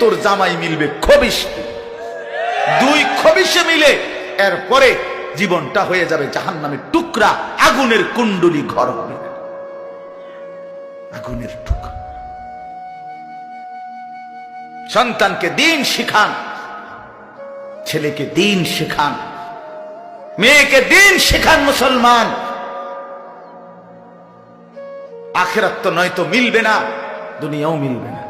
তোর জামাই মিলবে খবিস দুই খবিসে মিলে এরপরে জীবনটা হয়ে যাবে জাহান নামের টুকরা, আগুনের কুণ্ডলি ঘর হবে। আগুনের টুকরা। সন্তানকে দিন শিখান, ছেলেকে দিন শেখান, মেয়েকে দিন শেখান মুসলমান। আখেরাত তো নয়তো মিলবে না, দুনিয়াও মিলবে না।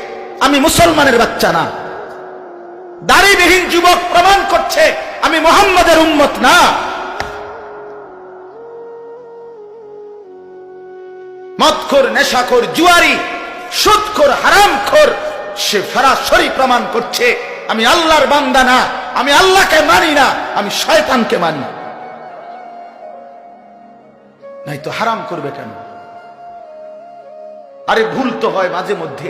আমি মুসলমানের বাচ্চা না। দাড়িবিহীন যুবক প্রমাণ করছে, আমি মোহাম্মদের উম্মত না। মদখোর, নেশাখোর, জুয়ারি, সুদখোর, হারামখোর, সে সরাসরি প্রমাণ করছে, আমি আল্লাহর বান্দা না, আমি আল্লাহকে মানি না, আমি শয়তানকে মানি। নাই তো হারাম করবে কেন? আরে ভুল তো হয় মাঝে মধ্যে।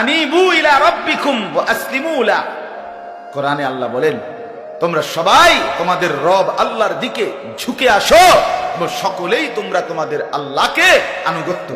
আনিবু ইলা কোরআনে আল্লাহ বলেন, তোমরা সবাই তোমাদের রব আল্লাহর দিকে ঝুঁকে আসো সকলেই তোমরা তোমাদের আল্লাহকে আনুগত্য।